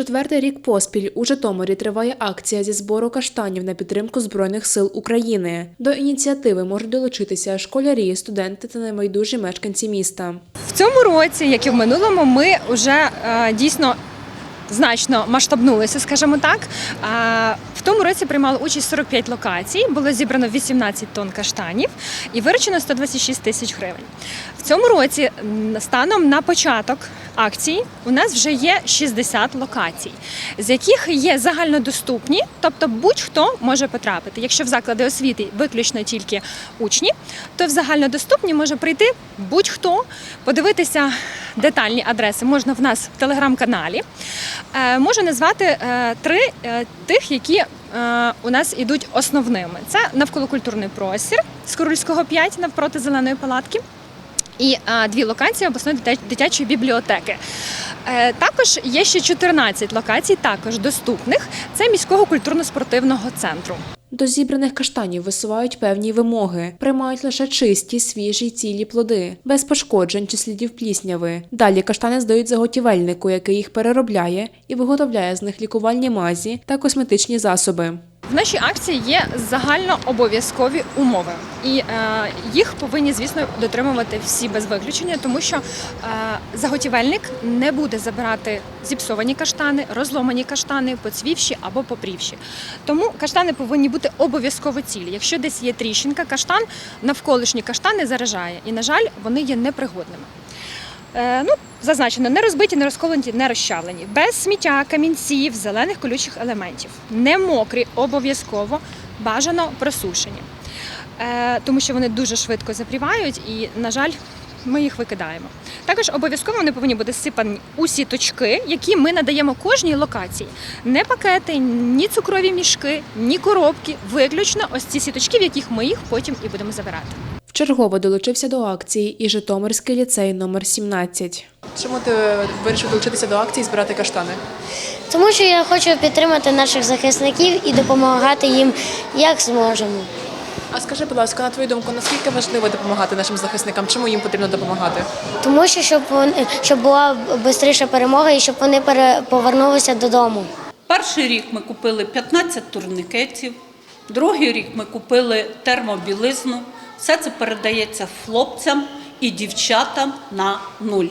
Четвертий рік поспіль у Житомирі триває акція зі збору каштанів на підтримку Збройних сил України. До ініціативи можуть долучитися школярі, студенти та небайдужі мешканці міста. В цьому році, як і в минулому, ми вже е, дійсно значно масштабнулися, скажімо так. Е, в тому році приймали участь 45 локацій, було зібрано 18 тонн каштанів і виручено 126 тисяч гривень. В цьому році, станом на початок акції, у нас вже є 60 локацій, з яких є загальнодоступні, тобто будь-хто може потрапити. Якщо в заклади освіти виключно тільки учні, то в загальнодоступні може прийти будь-хто, подивитися детальні адреси можна в нас в телеграм-каналі. Е, Можу назвати е, три е, тих, які у нас ідуть основними. Це навколокультурний простір з Корольського 5 навпроти зеленої палатки. І дві локації обласної дитячої бібліотеки. Е, також є ще 14 локацій, також доступних. Це міського культурно-спортивного центру. До зібраних каштанів висувають певні вимоги, приймають лише чисті, свіжі цілі плоди, без пошкоджень чи слідів плісняви. Далі каштани здають заготівельнику, який їх переробляє і виготовляє з них лікувальні мазі та косметичні засоби. В нашій акції є загальнообов'язкові умови, і е, їх повинні, звісно, дотримувати всі без виключення, тому що е, заготівельник не буде забирати зіпсовані каштани, розломані каштани, поцвівші або попрівші. Тому каштани повинні бути обов'язково цілі. Якщо десь є тріщинка, каштан навколишні каштани заражає, і на жаль, вони є непригодними. Е, ну, зазначено, не розбиті, не розколоті, не розчавлені, без сміття, камінців, зелених колючих елементів, не мокрі, обов'язково бажано просушені, е, тому що вони дуже швидко запрівають і, на жаль, ми їх викидаємо. Також обов'язково вони повинні бути сипані у сіточки, які ми надаємо кожній локації. Не пакети, ні цукрові мішки, ні коробки, виключно ось ці сіточки, в яких ми їх потім і будемо забирати. Вчергово долучився до акції і Житомирський ліцей номер 17. Чому ти вирішив долучитися до акції і збирати каштани? Тому що я хочу підтримати наших захисників і допомагати їм як зможемо. А скажи, будь ласка, на твою думку, наскільки важливо допомагати нашим захисникам? Чому їм потрібно допомагати? Тому що щоб вони щоб була швидша перемога і щоб вони пере- повернулися додому. Перший рік ми купили 15 турнікетів, другий рік ми купили термобілизну. Все це передається хлопцям і дівчатам на нуль.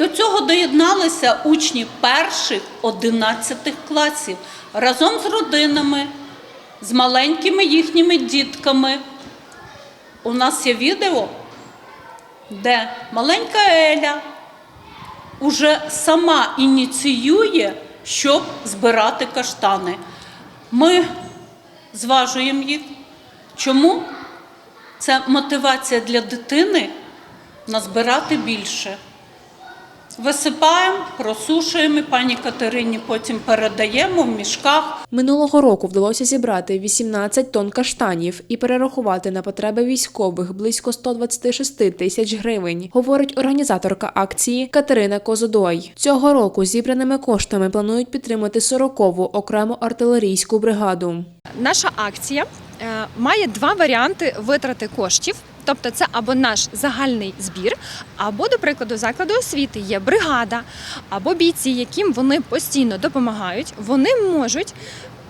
До цього доєдналися учні перших 11 класів разом з родинами, з маленькими їхніми дітками. У нас є відео, де маленька Еля уже сама ініціює, щоб збирати каштани. Ми зважуємо їх. Чому? Це мотивація для дитини назбирати більше. Висипаємо, просушуємо, пані Катерині потім передаємо в мішках. Минулого року вдалося зібрати 18 тонн каштанів і перерахувати на потреби військових близько 126 тисяч гривень, говорить організаторка акції Катерина Козодой. Цього року зібраними коштами планують підтримати 40-ву окрему артилерійську бригаду. Наша акція е, має два варіанти витрати коштів. Тобто це або наш загальний збір, або, до прикладу, закладу освіти є бригада, або бійці, яким вони постійно допомагають, вони можуть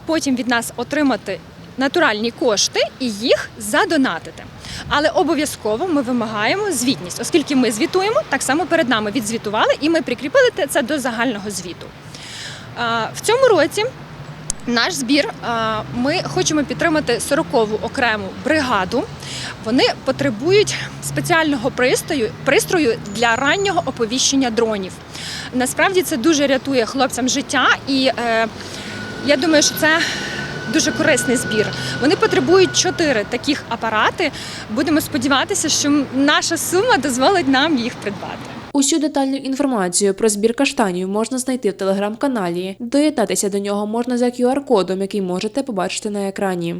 потім від нас отримати натуральні кошти і їх задонатити. Але обов'язково ми вимагаємо звітність, оскільки ми звітуємо, так само перед нами відзвітували, і ми прикріпили це до загального звіту. В цьому році наш збір е, ми хочемо підтримати 40-ву окрему бригаду. Вони потребують спеціального пристрою, пристрою для раннього оповіщення дронів. Насправді це дуже рятує хлопцям життя, і е, я думаю, що це дуже корисний збір. Вони потребують чотири таких апарати. Будемо сподіватися, що наша сума дозволить нам їх придбати. Усю детальну інформацію про збір каштанів можна знайти в телеграм-каналі. Доєднатися до нього можна за QR-кодом, який можете побачити на екрані.